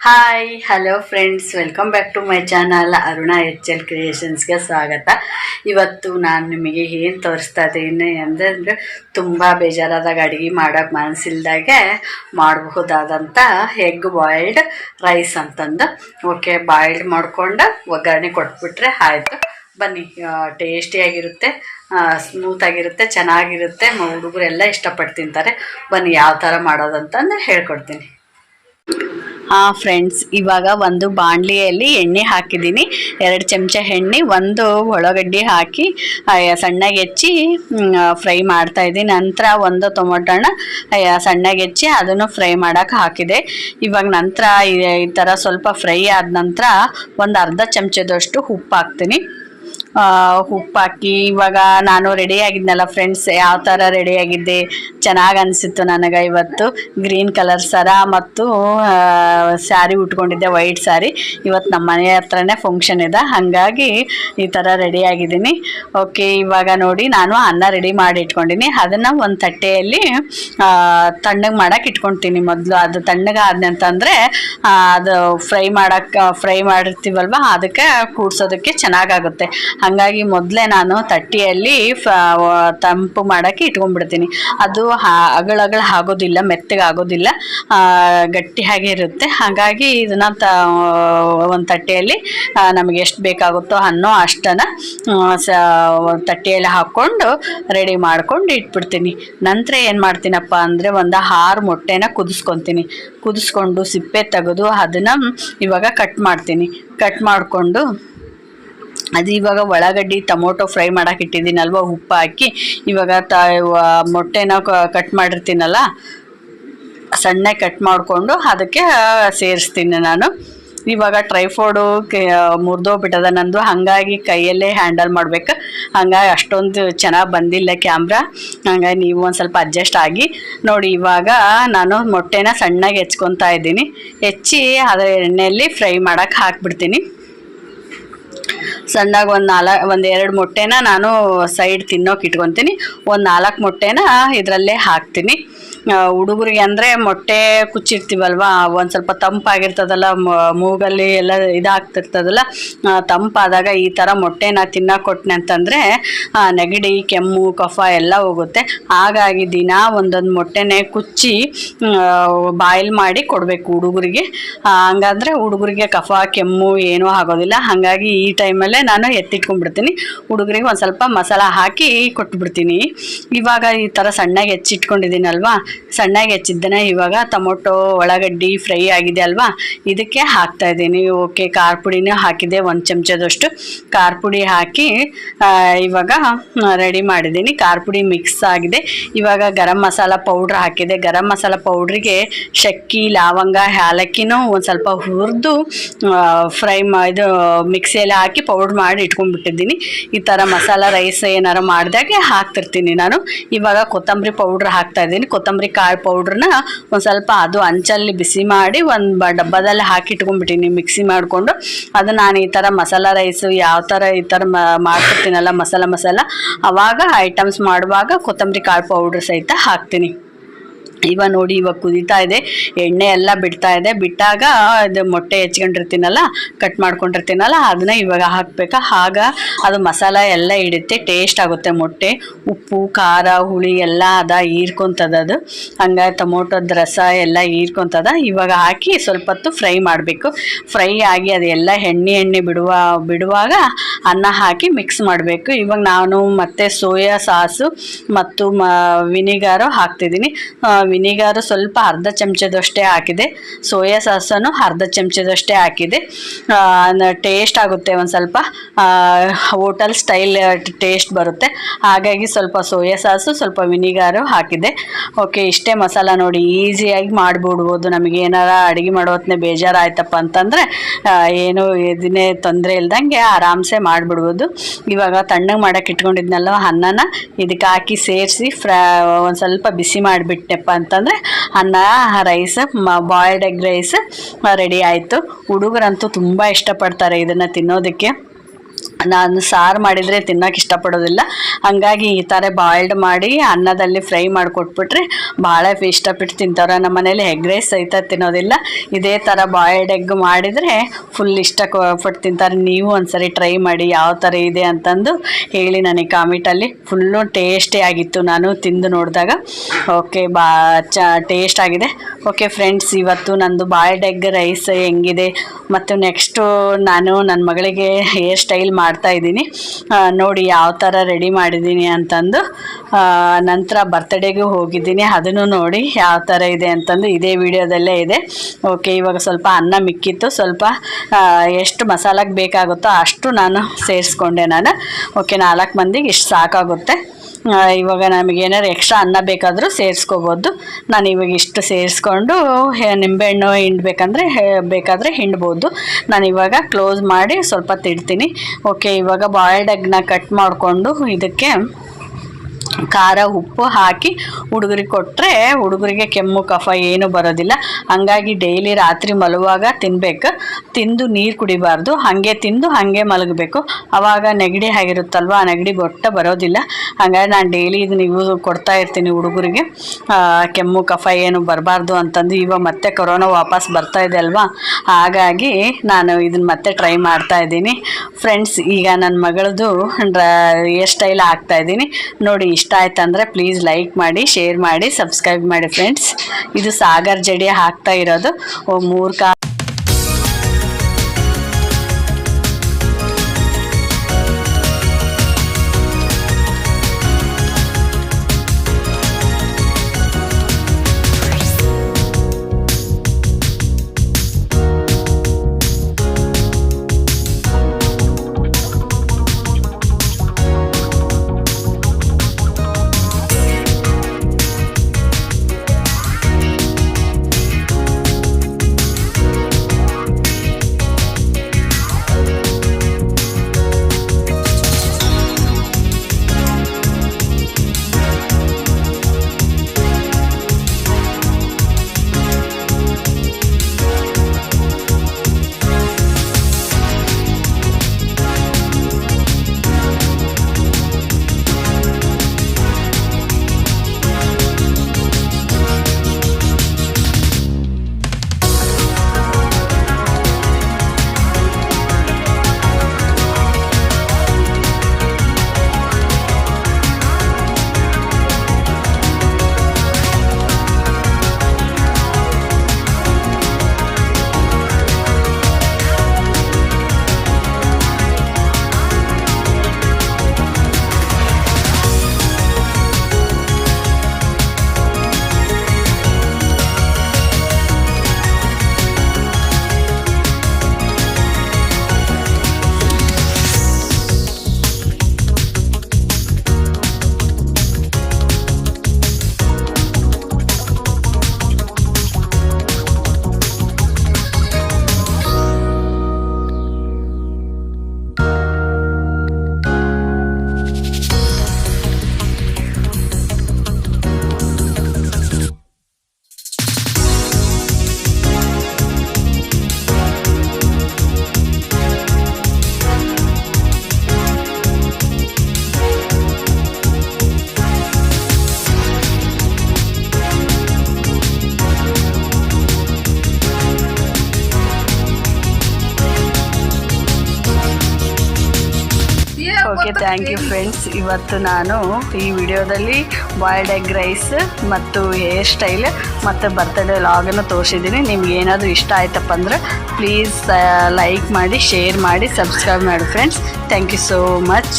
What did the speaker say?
Hi hello friends welcome back to my channel Aruna H L ಕ್ರಿಯೇಷನ್ಸ್ಗೆ ಸ್ವಾಗತ. ಇವತ್ತು ನಾನು ನಿಮಗೆ ಏನು ತೋರಿಸ್ತಾ ಇದ್ದೀನಿ ಅಂದರೆ ತುಂಬ ಬೇಜಾರಾದಾಗ ಅಡುಗೆ ಮಾಡೋಕ್ಕೆ ಮನಸ್ಸಿಲ್ದಾಗೆ ಮಾಡಬಹುದಾದಂಥ ಎಗ್ ಬಾಯ್ಲ್ಡ್ ರೈಸ್ ಅಂತಂದು. ಓಕೆ ಬಾಯ್ಲ್ಡ್ ಮಾಡಿಕೊಂಡು ಒಗ್ಗರಣೆ ಕೊಟ್ಬಿಟ್ರೆ ಆಯಿತು. ಬನ್ನಿ ಟೇಸ್ಟಿಯಾಗಿರುತ್ತೆ ಸ್ಮೂತಾಗಿರುತ್ತೆ ಚೆನ್ನಾಗಿರುತ್ತೆ. ಹುಡುಗರೆಲ್ಲ ಇಷ್ಟಪಟ್ಟು ತಿಂತಾರೆ. ಬನ್ನಿ, ಯಾವ ಥರ ಮಾಡೋದಂತಂದು ಹೇಳ್ಕೊಡ್ತೀನಿ. ಹಾಂ ಫ್ರೆಂಡ್ಸ್ ಇವಾಗ ಒಂದು ಬಾಣಲಿಯಲ್ಲಿ ಎಣ್ಣೆ ಹಾಕಿದ್ದೀನಿ. ಎರಡು ಚಮಚ ಎಣ್ಣೆ ಒಂದು ಉಳ್ಳಾಗಡ್ಡಿ ಹಾಕಿ ಆ, ಸಣ್ಣಗೆ ಹೆಚ್ಚಿ ಫ್ರೈ ಮಾಡ್ತಾ ಇದ್ದೀನಿ. ನಂತರ ಒಂದು ಟೊಮೊಟೊನ ಆ, ಸಣ್ಣಗೆ ಹೆಚ್ಚಿ ಅದನ್ನು ಫ್ರೈ ಮಾಡೋಕೆ ಹಾಕಿದೆ. ಇವಾಗ ನಂತರ ಈ ಥರ ಸ್ವಲ್ಪ ಫ್ರೈ ಆದ ನಂತರ ಒಂದು ಅರ್ಧ ಚಮಚದಷ್ಟು ಉಪ್ಪು ಹಾಕ್ತೀನಿ. ಆ, ಉಪ್ಪು ಇವಾಗ ನಾನು ರೆಡಿ ಆಗಿದ್ನಲ್ಲ ಫ್ರೆಂಡ್ಸ್ ಯಾವ ಥರ ರೆಡಿ ಆಗಿದ್ದೆ? ಚೆನ್ನಾಗಿ ಅನಿಸಿತ್ತು ನನಗೆ ಇವತ್ತು. ಗ್ರೀನ್ ಕಲರ್ ಸರ ಮತ್ತು ಸ್ಯಾರಿ ಉಟ್ಕೊಂಡಿದ್ದೆ ವೈಟ್ ಸ್ಯಾರಿ ಇವತ್ತು ನಮ್ಮ ಮನೆ ಹತ್ರನೇ ಫಂಕ್ಷನ್ ಇದೆ. ಹಾಗಾಗಿ ಈ ಥರ ರೆಡಿ ಆಗಿದ್ದೀನಿ. ಓಕೆ ಇವಾಗ ನೋಡಿ ನಾನು ಅನ್ನ ರೆಡಿ ಮಾಡಿ ಇಟ್ಕೊಂಡಿನಿ. ಅದನ್ನು ಒಂದು ತಟ್ಟೆಯಲ್ಲಿ ತಣ್ಣಗೆ ಮಾಡೋಕೆ ಇಟ್ಕೊಳ್ತೀನಿ ಮೊದಲು. ಅದು ತಣ್ಣಗೆ ಆದ್ನಂತಂದರೆ ಅದು ಫ್ರೈ ಮಾಡೋಕ್ಕೆ ಫ್ರೈ ಮಾಡಿರ್ತೀವಲ್ವ ಅದಕ್ಕೆ ಕೂಡ್ಸೋದಕ್ಕೆ ಚೆನ್ನಾಗಾಗುತ್ತೆ ಹಾಗಾಗಿ ಮೊದಲೇ ನಾನು ತಟ್ಟಿಯಲ್ಲಿ ತಂಪು ಮಾಡೋಕ್ಕೆ ಇಟ್ಕೊಂಡ್ಬಿಡ್ತೀನಿ. ಅದು ಹಾ- ಅಗಳ ಅಗಳ ಆಗೋದಿಲ್ಲ ಮೆತ್ತಗೆ ಆಗೋದಿಲ್ಲ ಆ, ಗಟ್ಟಿಯಾಗಿ ಇರುತ್ತೆ. ಹಾಗಾಗಿ ಇದನ್ನು ತ ಒಂದು ತಟ್ಟೆಯಲ್ಲಿ ನಮಗೆ ಎಷ್ಟು ಬೇಕಾಗುತ್ತೋ ಅನ್ನೋ ಅಷ್ಟನ್ನು ತಟ್ಟೆಯಲ್ಲಿ ಹಾಕ್ಕೊಂಡು ರೆಡಿ ಮಾಡ್ಕೊಂಡು ಇಟ್ಬಿಡ್ತೀನಿ. ನಂತರ ಏನು ಮಾಡ್ತೀನಪ್ಪ ಅಂದರೆ ಒಂದು ಆರು ಮೊಟ್ಟೆನ ಕುದಿಸ್ಕೊತೀನಿ. ಕುದಿಸ್ಕೊಂಡು ಸಿಪ್ಪೆ ತೆಗೆದು ಅದನ್ನು ಇವಾಗ ಕಟ್ ಮಾಡ್ತೀನಿ. ಕಟ್ ಮಾಡಿಕೊಂಡು ಅದು ಇವಾಗ ಉಳ್ಳಾಗಡ್ಡಿ ಟೊಮೊಟೊ ಫ್ರೈ ಮಾಡೋಕೆ ಇಟ್ಟಿದ್ದೀನಲ್ವ, ಉಪ್ಪು ಹಾಕಿ. ಇವಾಗ ತ ಮೊಟ್ಟೆನ ಕಟ್ ಮಾಡಿರ್ತೀನಲ್ಲ ಸಣ್ಣ ಕಟ್ ಮಾಡಿಕೊಂಡು ಅದಕ್ಕೆ ಸೇರಿಸ್ತೀನಿ ನಾನು. ಇವಾಗ ಟ್ರೈಫೋಡು ಮುರಿದೋಗ್ಬಿಟ್ಟದ ನಂದು. ಹಾಗಾಗಿ ಕೈಯಲ್ಲೇ ಹ್ಯಾಂಡಲ್ ಮಾಡ್ಬೇಕು. ಹಂಗಾಗಿ ಅಷ್ಟೊಂದು ಚೆನ್ನಾಗಿ ಬಂದಿಲ್ಲ ಕ್ಯಾಮ್ರಾ ಹಂಗಾಗಿ ನೀವು ಒಂದು ಸ್ವಲ್ಪ ಅಡ್ಜಸ್ಟ್ ಆಗಿ. ನೋಡಿ, ಇವಾಗ ನಾನು ಮೊಟ್ಟೆನ ಸಣ್ಣಗೆ ಹೆಚ್ಕೊತಾ ಇದ್ದೀನಿ. ಹೆಚ್ಚಿ ಅದರ ಎಣ್ಣೆಯಲ್ಲಿ ಫ್ರೈ ಮಾಡೋಕ್ಕೆ ಹಾಕ್ಬಿಡ್ತೀನಿ. ಸಣ್ಣಗೆ ಒಂದು ನಾಲ್ಕು ಒಂದು ಎರಡು ಮೊಟ್ಟೆನ ನಾನು ಸೈಡ್ ತಿನ್ನೋಕೆ ಇಟ್ಕೊತೀನಿ. ಒಂದು ನಾಲ್ಕು ಮೊಟ್ಟೆನ ಇದರಲ್ಲೇ ಹಾಕ್ತೀನಿ. ಹುಡುಗರಿಗೆ ಅಂದರೆ ಮೊಟ್ಟೆ ಕುಚ್ಚಿರ್ತೀವಲ್ವ? ಒಂದು ಸ್ವಲ್ಪ ತಂಪಾಗಿರ್ತದಲ್ಲ ಮೂಗಲ್ಲಿ ಎಲ್ಲ ಇದಾಗ್ತಿರ್ತದಲ್ಲ ತಂಪಾದಾಗ ಈ ಥರ ಮೊಟ್ಟೆನ ತಿನ್ನೋಕೆ ಕೊಟ್ಟನೆ ಅಂತಂದರೆ ನೆಗಡಿ, ಕೆಮ್ಮು, ಕಫ ಎಲ್ಲ ಹೋಗುತ್ತೆ. ಹಾಗಾಗಿ ದಿನ ಒಂದೊಂದು ಮೊಟ್ಟೆನೇ ಕುಚ್ಚಿ ಬಾಯ್ಲ್ ಮಾಡಿ ಕೊಡಬೇಕು ಹುಡುಗರಿಗೆ. ಹಂಗಂದರೆ ಹುಡುಗರಿಗೆ ಕಫ, ಕೆಮ್ಮು ಏನೂ ಆಗೋದಿಲ್ಲ. ಹಾಗಾಗಿ ಈ ಟೈಮಲ್ಲೇ ನಾನು ಎತ್ತಿಟ್ಕೊಂಡ್ಬಿಡ್ತೀನಿ. ಹುಡುಗರಿಗೆ ಒಂದು ಸ್ವಲ್ಪ ಮಸಾಲ ಹಾಕಿ ಕೊಟ್ಬಿಡ್ತೀನಿ. ಇವಾಗ ಈ ಥರ ಸಣ್ಣಗೆ ಹೆಚ್ಚಿಟ್ಕೊಂಡಿದ್ದೀನಲ್ವಾ? ಸಣ್ಣಗೆ ಹೆಚ್ಚಿದ್ದನೇ. ಇವಾಗ ಟೊಮೊಟೊ, ಉಳ್ಳಾಗಡ್ಡಿ ಫ್ರೈ ಆಗಿದೆ ಅಲ್ವಾ? ಇದಕ್ಕೆ ಹಾಕ್ತಾ ಇದ್ದೀನಿ. ಓಕೆ ಖಾರ ಪುಡಿನೂ ಹಾಕಿದೆ, ಒಂದು ಚಮಚದಷ್ಟು ಖಾರ ಪುಡಿ ಹಾಕಿ ಇವಾಗ ರೆಡಿ ಮಾಡಿದ್ದೀನಿ. ಖಾರ ಪುಡಿ ಮಿಕ್ಸ್ ಆಗಿದೆ. ಇವಾಗ ಗರಂ ಮಸಾಲ ಪೌಡ್ರ್ ಹಾಕಿದೆ. ಗರಂ ಮಸಾಲ ಪೌಡ್ರಿಗೆ ಶಕ್ಕಿ, ಲವಂಗ, ಏಲಕ್ಕಿನೂ ಒಂದು ಸ್ವಲ್ಪ ಹುರಿದು ಫ್ರೈ ಮಾ, ಇದು, ಮಿಕ್ಸಿಯಲ್ಲಿ ಹಾಕಿ ಪೌಡ್ರ್ ಮಾಡಿ ಇಟ್ಕೊಂಡ್ಬಿಟ್ಟಿದ್ದೀನಿ. ಈ ಥರ ಮಸಾಲ ರೈಸ್ ಏನಾರು ಮಾಡಿದಾಗೆ ಹಾಕ್ತಿರ್ತೀನಿ ನಾನು. ಇವಾಗ ಕೊತ್ತಂಬರಿ ಪೌಡ್ರ್ ಹಾಕ್ತಾ ಇದ್ದೀನಿ. ಕೊತ್ತಂಬರಿ ಕಾಳು ಪೌಡ್ರನ್ನ ಒಂದು ಸ್ವಲ್ಪ ಅದು ಅಂಚಲ್ಲಿ ಬಿಸಿ ಮಾಡಿ ಒಂದು ಡಬ್ಬದಲ್ಲಿ ಹಾಕಿ ಇಟ್ಕೊಂಡ್ಬಿಟ್ಟಿನಿ ಮಿಕ್ಸಿ ಮಾಡಿಕೊಂಡು. ಅದು ನಾನು ಈ ಥರ ಮಸಾಲ ರೈಸು ಯಾವ ಥರ ಈ ಥರ ಮಾಡ್ಕೊತೀನಲ್ಲ ಮಸಾಲ ಮಸಾಲ, ಅವಾಗ ಐಟಮ್ಸ್ ಮಾಡುವಾಗ ಕೊತ್ತಂಬರಿ ಕಾಳು ಪೌಡ್ರ್ ಸಹಿತ ಹಾಕ್ತೀನಿ. ಇವಾಗ ನೋಡಿ ಇವಾಗ ಕುದೀತಾ ಇದೆ, ಎಣ್ಣೆ ಎಲ್ಲ ಬಿಡ್ತಾ ಇದೆ. ಬಿಟ್ಟಾಗ ಇದು ಮೊಟ್ಟೆ ಹೆಚ್ಕೊಂಡಿರ್ತೀನಲ್ಲ ಕಟ್ ಮಾಡ್ಕೊಂಡಿರ್ತೀನಲ್ಲ, ಅದನ್ನ ಇವಾಗ ಹಾಕ್ಬೇಕ? ಆಗ ಅದು ಮಸಾಲ ಎಲ್ಲ ಹಿಡುತ್ತೆ ಟೇಸ್ಟ್ ಆಗುತ್ತೆ ಮೊಟ್ಟೆ. ಉಪ್ಪು, ಖಾರ, ಹುಳಿ ಎಲ್ಲ ಅದ, ಹೀರ್ಕೊಂತದ ಅದು. ಹಂಗಾಗಿ ಟೊಮೊಟೊದ ರಸ ಎಲ್ಲ ಹೀರ್ಕೊಂತದ. ಇವಾಗ ಹಾಕಿ ಸ್ವಲ್ಪ ಹೊತ್ತು ಫ್ರೈ ಮಾಡಬೇಕು. ಫ್ರೈ ಆಗಿ ಅದೆಲ್ಲ ಎಣ್ಣೆ ಎಣ್ಣೆ ಬಿಡುವ, ಬಿಡುವಾಗ ಅನ್ನ ಹಾಕಿ ಮಿಕ್ಸ್ ಮಾಡಬೇಕು. ಇವಾಗ ನಾನು ಮತ್ತೆ ಸೋಯಾ ಸಾಸು ಮತ್ತು ಮ, ವಿನಿಗಾರು ಹಾಕ್ತಿದ್ದೀನಿ. ವಿನಿಗಾರು ಸ್ವಲ್ಪ ಅರ್ಧ ಚಮಚದಷ್ಟೇ ಹಾಕಿದೆ. ಸೋಯಾ ಸಾಸನ್ನು ಅರ್ಧ ಚಮಚದಷ್ಟೇ ಹಾಕಿದೆ. ಟೇಸ್ಟ್ ಆಗುತ್ತೆ ಒಂದು ಸ್ವಲ್ಪ. ಹೋಟಲ್ ಸ್ಟೈಲ್ ಟೇಸ್ಟ್ ಬರುತ್ತೆ. ಹಾಗಾಗಿ ಸ್ವಲ್ಪ ಸೋಯಾ ಸಾಸು, ಸ್ವಲ್ಪ ವಿನಿಗಾರು ಹಾಕಿದೆ. ಓಕೆ ಇಷ್ಟೇ ಮಸಾಲ ನೋಡಿ. ಈಸಿಯಾಗಿ ಮಾಡಿಬಿಡ್ಬೋದು. ನಮಗೆ ಏನಾರ ಅಡುಗೆ ಮಾಡೋ ಬೇಜಾರು ಬೇಜಾರಾಯ್ತಪ್ಪ ಅಂತಂದರೆ ಏನು ಇದನ್ನೇ ತೊಂದರೆ ಇಲ್ದಂಗೆ ಆರಾಮ್ಸೆ ಮಾಡಿಬಿಡ್ಬೋದು. ಇವಾಗ ತಣ್ಣಗೆ ಮಾಡೋಕೆ ಇಟ್ಕೊಂಡಿದ್ನಲ್ಲ ಅನ್ನನ ಇದಕ್ಕೆ ಹಾಕಿ ಸೇರಿಸಿ ಫ್ರ, ಒಂದು ಸ್ವಲ್ಪ ಬಿಸಿ ಮಾಡಿಬಿಟ್ಟೆಪ್ಪ ಅಂತಂದರೆ ಅನ್ನ rice boiled egg rice ready ಆಯಿತು. ಹುಡುಗರಂತೂ ತುಂಬ ಇಷ್ಟಪಡ್ತಾರೆ ಇದನ್ನು ತಿನ್ನೋದಕ್ಕೆ. ನಾನು ಸಾರು ಮಾಡಿದರೆ ತಿನ್ನೋಕೆ ಇಷ್ಟಪಡೋದಿಲ್ಲ. ಹಂಗಾಗಿ ಈ ಥರ ಬಾಯ್ಲ್ಡ್ ಮಾಡಿ ಅನ್ನದಲ್ಲಿ ಫ್ರೈ ಮಾಡಿಕೊಟ್ಬಿಟ್ರೆ ಭಾಳ ಇಷ್ಟಪಟ್ಟು ತಿಂತಾರೆ. ನಮ್ಮ ಮನೇಲಿ ಎಗ್ ರೈಸ್ ಸಹಿತ ತಿನ್ನೋದಿಲ್ಲ. ಇದೇ ಥರ ಬಾಯ್ಲ್ಡ್ ಎಗ್ ಮಾಡಿದರೆ ಫುಲ್ ಇಷ್ಟ ಪಟ್ಟು ತಿಂತಾರೆ. ನೀವು ಒಂದ್ಸರಿ ಟ್ರೈ ಮಾಡಿ ಯಾವ ಥರ ಇದೆ ಅಂತಂದು ಹೇಳಿ ನನಗೆ ಕಾಮಿಟಲ್ಲಿ ಫುಲ್ಲು ಟೇಸ್ಟಿ ಆಗಿತ್ತು. ನಾನು ತಿಂದು ನೋಡಿದಾಗ. ಓಕೆ ಬಾ, ಚ ಟೇಸ್ಟ್ ಆಗಿದೆ. ಓಕೆ ಫ್ರೆಂಡ್ಸ್ ಇವತ್ತು ನಂದು ಬಾಯ್ಲ್ಡ್ ಎಗ್ ರೈಸ್ ಹೆಂಗಿದೆ? ಮತ್ತು ನೆಕ್ಸ್ಟು ನಾನು ನನ್ನ ಮಗಳಿಗೆ ಹೇರ್ ಸ್ಟೈಲ್ ಮಾಡ್ತಾ ಇದ್ದೀನಿ. ನೋಡಿ ಯಾವ ಥರ ರೆಡಿ ಮಾಡಿದ್ದೀನಿ ಅಂತಂದು ನಂತರ ಬರ್ತಡೇಗೂ ಹೋಗಿದ್ದೀನಿ. ಅದನ್ನು ನೋಡಿ ಯಾವ ಥರ ಇದೆ ಅಂತಂದು ಇದೇ ವಿಡಿಯೋದಲ್ಲೇ ಇದೆ. ಓಕೆ ಇವಾಗ ಸ್ವಲ್ಪ ಅನ್ನ ಮಿಕ್ಕಿತ್ತು. ಸ್ವಲ್ಪ ಎಷ್ಟು ಮಸಾಲಕ್ಕೆ ಬೇಕಾಗುತ್ತೋ ಅಷ್ಟು ನಾನು ಸೇರಿಸ್ಕೊಂಡೆ ನಾನು. ಓಕೆ ನಾಲ್ಕು ಮಂದಿಗೆ ಇಷ್ಟು ಸಾಕಾಗುತ್ತೆ. ಇವಾಗ ನಮಗೆ ಏನಾದ್ರು ಎಕ್ಸ್ಟ್ರಾ ಅನ್ನ ಬೇಕಾದರೂ ಸೇರಿಸ್ಕೋಬೋದು. ನಾನು ಇವಾಗ ಇಷ್ಟು ಸೇರಿಸ್ಕೊಂಡು ನಿಂಬೆಹಣ್ಣು ಹಿಂಡ್ಬೇಕಂದ್ರೆ ಬೇಕಾದರೆ ಹಿಂಡ್ಬೋದು. ನಾನು ಇವಾಗ ಕ್ಲೋಸ್ ಮಾಡಿ ಸ್ವಲ್ಪ ತಿಡ್ತೀನಿ ಓಕೆ ಇವಾಗ ಬಾಯ್ಲ್ಡ್ ಎಗ್ನ ಕಟ್ ಮಾಡಿಕೊಂಡು ಇದಕ್ಕೆ ಖಾರ ಉಪ್ಪು ಹಾಕಿ ಹುಡುಗರಿಗೆ ಕೊಟ್ಟರೆ ಹುಡುಗರಿಗೆ ಕೆಮ್ಮು, ಕಫ ಏನು ಬರೋದಿಲ್ಲ. ಹಂಗಾಗಿ ಡೈಲಿ ರಾತ್ರಿ ಮಲಗುವಾಗ ತಿನ್ಬೇಕು. ತಿಂದು ನೀರು ಕುಡಿಬಾರ್ದು. ಹಾಗೆ ತಿಂದು ಹಾಗೆ ಮಲಗಬೇಕು. ಆವಾಗ ನೆಗಡಿ ಆಗಿರುತ್ತಲ್ವ? ನೆಗಡಿ ಬೊಟ್ಟ ಬರೋದಿಲ್ಲ. ಹಂಗಾಗಿ ನಾನು ಡೈಲಿ ಇದನ್ನ ಯೂಸ್ ಕೊಡ್ತಾ ಇರ್ತೀನಿ ಹುಡುಗರಿಗೆ. ಕೆಮ್ಮು, ಕಫ ಏನು ಬರಬಾರ್ದು ಅಂತಂದು ಇವಾಗ ಮತ್ತೆ ಕೊರೋನಾ ವಾಪಸ್ ಬರ್ತಾ ಇದೆ ಅಲ್ವಾ? ಹಾಗಾಗಿ ನಾನು ಇದನ್ನ ಮತ್ತೆ ಟ್ರೈ ಮಾಡ್ತಾ ಇದ್ದೀನಿ. ಫ್ರೆಂಡ್ಸ್ ಈಗ ನನ್ನ ಮಗಳದು ಹೇರ್ ಸ್ಟೈಲ್ ಹಾಕ್ತಾ ಇದ್ದೀನಿ. ನೋಡಿ ಇಷ್ಟ ಆಯ್ತಂದ್ರೆ ಪ್ಲೀಸ್ ಲೈಕ್ ಮಾಡಿ ಶೇರ್ ಮಾಡಿ ಸಬ್ಸ್ಕ್ರೈಬ್ ಮಾಡಿ ಫ್ರೆಂಡ್ಸ್ ಇದು ಸಾಗರ್ ಜಡಿ ಹಾಕ್ತಾ ಇರೋದು. ಮೂರು ಕಾ ಥ್ಯಾಂಕ್ ಯು ಫ್ರೆಂಡ್ಸ್ ಇವತ್ತು ನಾನು ಈ ವಿಡಿಯೋದಲ್ಲಿ ಬಾಯ್ಲ್ಡ್ ಎಗ್ ರೈಸ್ ಮತ್ತು ಹೇರ್ ಸ್ಟೈಲ್ ಮತ್ತು ಬರ್ತಡೇ ಲಾಗನ್ನು ತೋರಿಸಿದ್ದೀನಿ. ನಿಮ್ಗೆ ಏನಾದರೂ ಇಷ್ಟ ಆಯ್ತಪ್ಪ ಅಂದ್ರೆ ಪ್ಲೀಸ್ ಲೈಕ್ ಮಾಡಿ ಶೇರ್ ಮಾಡಿ ಸಬ್ಸ್ಕ್ರೈಬ್ ಮಾಡಿ friends thank you so much